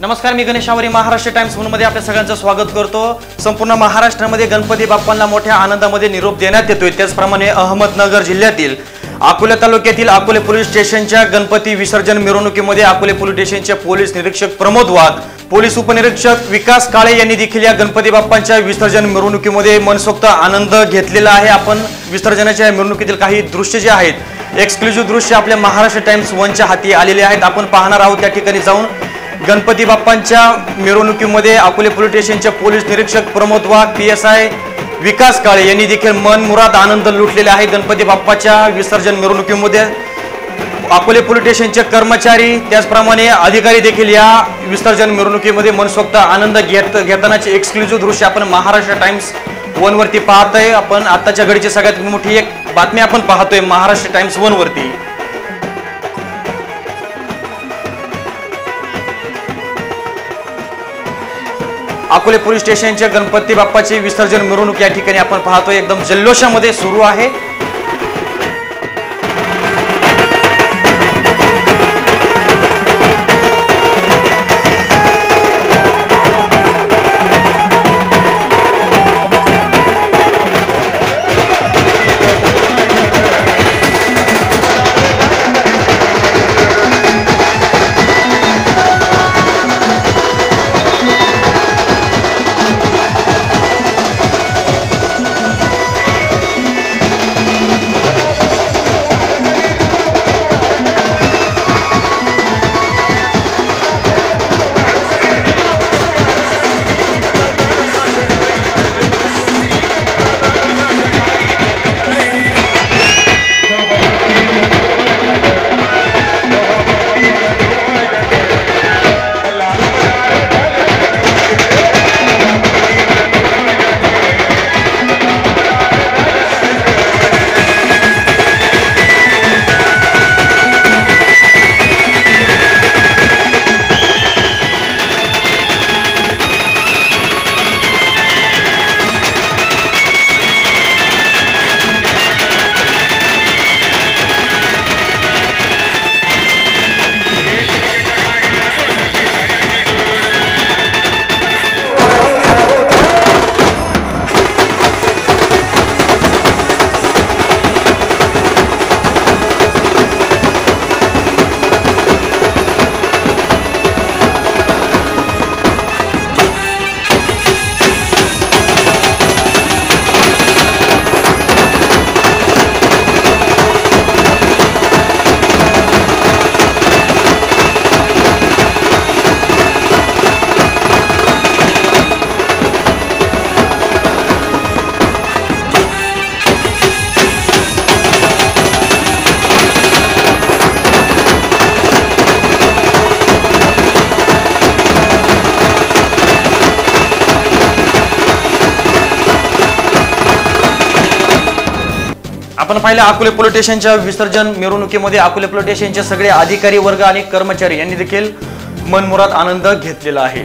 नमस्कार मी गणेश आवरी महाराष्ट्र टाइम्समध्ये आपल्या सगळ्यांचं स्वागत करतो. संपूर्ण महाराष्ट्रामध्ये गणपती बाप्पांना मोठ्या आनंदामध्ये निरोप देण्यात येतोय. त्याचप्रमाणे अहमदनगर जिल्ह्यातील अकोले तालुक्यातील अकोले पोलीस स्टेशनच्या गणपती विसर्जन मिरवणुकीमध्ये अकोले पोलीस स्टेशनचे पोलीस निरीक्षक प्रमोद वाघ पोलीस उपनिरीक्षक विकास काळे यांनी देखील या गणपती बाप्पांच्या विसर्जन मिरवणुकीमध्ये मनसोक्त आनंद घेतलेला आहे. आपण विसर्जनाच्या मिरवणुकीतील काही दृश्य जे आहेत एक्सक्लुझिव्ह दृश्य आपल्या महाराष्ट्र टाइम्स वनच्या हाती आलेले आहेत. आपण पाहणार आहोत त्या ठिकाणी जाऊन गणपती बाप्पांच्या मिरवणुकीमध्ये अकोले पोलीस स्टेशनचे पोलीस निरीक्षक Pramod Wagh P S I Vikas Kale यांनी देखील मनमुराद आनंद लुटलेला आहे गणपती बाप्पाच्या विसर्जन मिरवणुकीमध्ये. अकोले पोलीस स्टेशनचे कर्मचारी त्याचप्रमाणे अधिकारी देखील या विसर्जन मिरवणुकीमध्ये मनसोक्त आनंद घेत घेतानाचे एक्सक्लुझिव्ह दृश्य आपण महाराष्ट्र टाइम्स वनवरती पाहतोय. आपण आताच्या घडीची सगळ्यात मोठी एक बातमी आपण पाहतोय महाराष्ट्र टाइम्स वनवरती अकोले पोलीस स्टेशनच्या गणपती बाप्पाची विसर्जन मिरवणूक या ठिकाणी आपण पाहतोय. एकदम जल्लोषामध्ये सुरू आहे. आपण पाहिलं अकोले पोलीस स्टेशनच्या विसर्जन मिरवणुकीमध्ये अकोले पोलीस स्टेशनचे सगळे अधिकारी वर्ग आणि कर्मचारी यांनी देखील मनमुरात आनंद घेतलेला आहे.